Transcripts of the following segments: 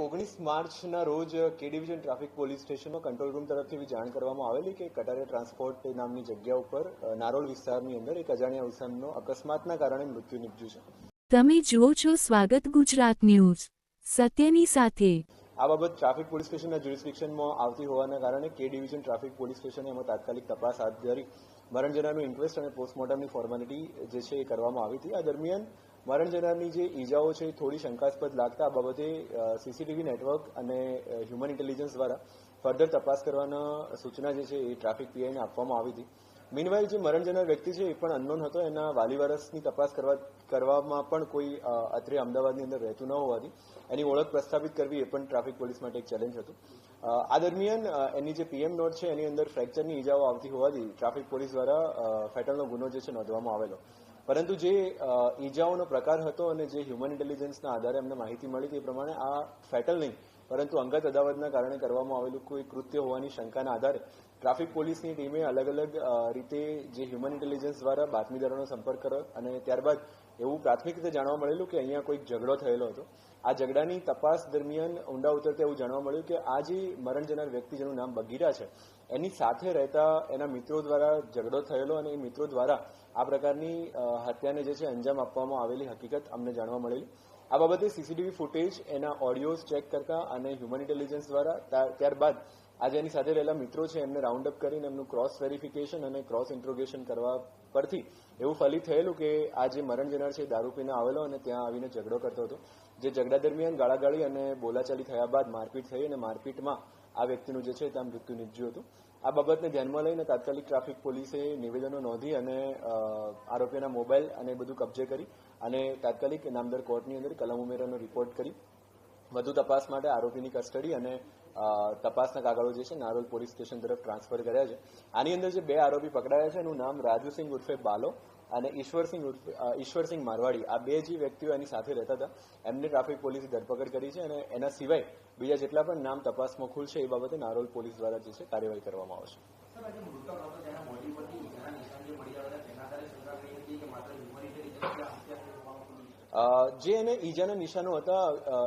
ઓગણીસ માર્ચના રોજ કે ડિવિઝન ટ્રાફિક પોલીસ સ્ટેશનમાં કંટ્રોલ રૂમ તરફથી એવી જાણ કરવામાં આવેલી કે કટારે ટ્રાન્સપોર્ટ નામની જગ્યા ઉપર નારોલ વિસ્તારની અંદર એક અજાણ્યા ઇસમનો અકસ્માતના કારણે મૃત્યુ નીપજ્યું છે. તમે જુઓ છો સ્વાગત ગુજરાત ન્યૂઝ. સત્યની સાથે. આ બાબત ટ્રાફિક પોલીસ સ્ટેશનના જ્યુરિસ્ડિક્શનમાં આવતી હોવાના કારણે કે ડિવિઝન ટ્રાફિક પોલીસ સ્ટેશને એમાં તાત્કાલિક તપાસ હાથ ધરી. મરણજનાનું ઇન્ક્વેસ્ટ અને પોસ્ટમોર્ટમની ફોર્માલિટી જે છે એ કરવામાં આવી હતી. આ દરમિયાન મરણ જનારની જે ઈજાઓ છે, એ થોડી શંકાસ્પદ લાગતા આ બાબતે સીસીટીવી નેટવર્ક અને હ્યુમન ઇન્ટેલિજન્સ દ્વારા ફર્ધર તપાસ કરવાના સૂચના જે છે, એ ટ્રાફિક પીઆઈને આપવામાં આવી હતી. મીનવાઇલ જે મરણ જનાર વ્યક્તિ છે, એ પણ અનનોન હતો. એના વાલી વરસની તપાસ કરવા, કરવામાં પણ કોઈ અત્રે અમદાવાદની અંદર રહેતું ન હોવાથી એની ઓળખ પ્રસ્થાપિત કરવી એ પણ ટ્રાફિક પોલીસ માટે એક ચેલેન્જ હતું. આ દરમિયાન એની જે પીએમ નોટ છે, એની અંદર ફ્રેક્ચરની ઈજાઓ આવતી હોવાથી ટ્રાફિક પોલીસ દ્વારા ફેટલનો ગુનો જે છે, નોંધવામાં આવેલો. પરંતુ જે ઈજાઓનો પ્રકાર હતો અને જે હ્યુમન ઇન્ટેલિજન્સના આધારે અમને માહિતી મળી તે પ્રમાણે આ ફેટલ નહીં પરંતુ અંગત અદાવતના કારણે કરવામાં આવેલું કોઈ કૃત્ય હોવાની શંકાના આધારે ટ્રાફિક પોલીસની ટીમે અલગ અલગ રીતે જે હ્યુમન ઇન્ટેલિજન્સ દ્વારા બાતમીદારોનો સંપર્ક કર્યો અને ત્યારબાદ એવું પ્રાથમિક રીતે જાણવા મળેલું કે અહીંયા કોઈક ઝઘડો થયેલો હતો. આ ઝઘડાની તપાસ દરમિયાન ઊંડા ઉતરતા એવું જાણવા મળ્યું કે આ જે મરણ જનાર વ્યક્તિ જેનું નામ બગીરા છે, એની સાથે રહેતા એના મિત્રો દ્વારા ઝઘડો થયેલો અને એ મિત્રો દ્વારા આ પ્રકારની હત્યાને જે છે અંજામ આપવામાં આવેલી હકીકત અમને જાણવા મળેલી. આ બાબતે સીસીટીવી ફૂટેજ એના ઓડિયોઝ ચેક કરતા અને હ્યુમન ઇન્ટેલિજન્સ દ્વારા ત્યાર- ત્યારબાદ આજે એની સાથે રહેલા મિત્રો છે, એમને રાઉન્ડ અપ કરીને એમનું ક્રોસ વેરિફિકેશન અને ક્રોસ ઇન્ટ્રોગેશન કરવા પરથી એવું ફલિત થયેલું કે આ જે મરણ જનાર છે દારૂ પીને આવેલો અને ત્યાં આવીને ઝઘડો કરતો હતો. જે ઝઘડા દરમિયાન ગાળાગાળી અને બોલાચાલી થયા બાદ મારપીટ થઈ અને મારપીટમાં આ વ્યક્તિનું જે છે ત્યાં મૃત્યુ નીપજ્યું હતું. આ બાબતને ધ્યાનમાં લઈને તાત્કાલિક ટ્રાફિક પોલીસે નિવેદનો નોંધી અને આરોપીના મોબાઈલ અને બધું કબજે કરી અને તાત્કાલિક નામદર કોર્ટની અંદર કલમ ઉમેરાનો રિપોર્ટ કરી વધુ તપાસ માટે આરોપીની કસ્ટડી અને તપાસના કાગળો જે છે નારોલ પોલીસ સ્ટેશન તરફ ટ્રાન્સફર કર્યા છે. આની અંદર જે બે આરોપી પકડાયા છે એનું નામ રાજુસિંહ ઉર્ફે બાલો અને ઈશ્વરસિંહ ઈશ્વરસિંહ મારવાડી. આ બે જે વ્યક્તિઓ એની સાથે રહેતા હતા, એમને ટ્રાફિક પોલીસે ધરપકડ કરી છે અને એના સિવાય બીજા જેટલા પણ નામ તપાસમાં ખુલશે એ બાબતે નારોલ પોલીસ દ્વારા જે છે કાર્યવાહી કરવામાં આવશે સર આજે મૃતક હતો જેના બોડી પરથી ઈજાના નિશાન જે મળી આવ્યા હતા તેના આધારે શંકા કરી હતી કે માત્ર હ્યુમન ઇન્ટેલિજન્સ હત્યા કરવામાં ખુલ્લું છે અ, જે એને ઈજાના નિશાનો હતા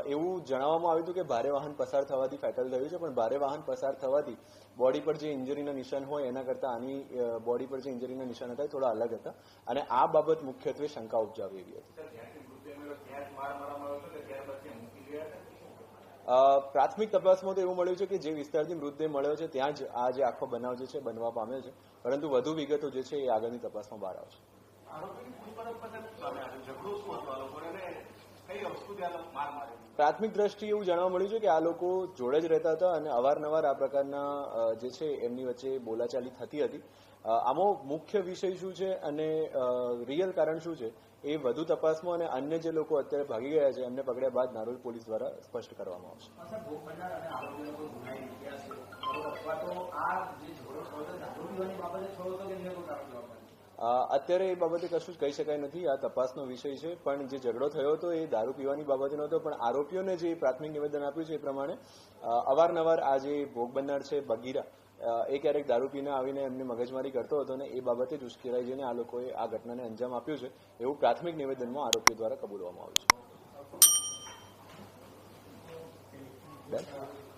એવું જણાવવામાં આવ્યું હતું કે ભારે વાહન પસાર થવાથી ફેટલ થયું છે પણ ભારે વાહન પસાર થવાથી બોડી પર જે ઇન્જરીના નિશાન હોય એના કરતાં આની બોડી પર જે ઇન્જરીના નિશાન હતા એ થોડા અલગ હતા. અને આ બાબત મુખ્યત્વે શંકા ઉપજાવી એવી હતી. પ્રાથમિક તપાસમાં તો એવું મળ્યું છે કે જે વિસ્તારથી મૃતદેહ મળ્યો છે ત્યાં જ આ જે આખો બનાવ જે છે બનવા પામ્યો છે. પરંતુ વધુ વિગતો જે છે એ આગળની તપાસમાં બહાર આવશે. પ્રાથમિક દ્રષ્ટિએ એવું જાણવા મળ્યું છે કે આ લોકો જોડે જ રહેતા હતા અને અવારનવાર આ પ્રકારના જે છે એમની વચ્ચે બોલાચાલી થતી હતી. આમો આમાં મુખ્ય વિષય શું છે અને રિયલ કારણ શું છે એ વધુ તપાસમાં અને અન્ય જે લોકો અત્યારે ભાગી ગયા છે એમને પકડ્યા બાદ નારોલ પોલીસ દ્વારા સ્પષ્ટ કરવામાં આવશે. અત્યારે એ બાબતે કશું જ કહી શકાય નથી. આ તપાસનો વિષય છે. પણ જે ઝઘડો થયો હતો એ દારૂ પીવાની બાબતનો હતો પણ આરોપીઓને જે પ્રાથમિક નિવેદન આપ્યું છે એ પ્રમાણે અવારનવાર આ જે ભોગ બનનાર છે બગીરા એ ક્યારેક દારૂ પીને આવીને એમને મગજમારી કરતો હતો અને એ બાબતે જ ઉશ્કેરાઈ જઈને આ લોકોએ આ ઘટનાને અંજામ આપ્યું છે એવું પ્રાથમિક નિવેદનમાં આરોપીઓ દ્વારા કબૂલવામાં આવ્યું છે?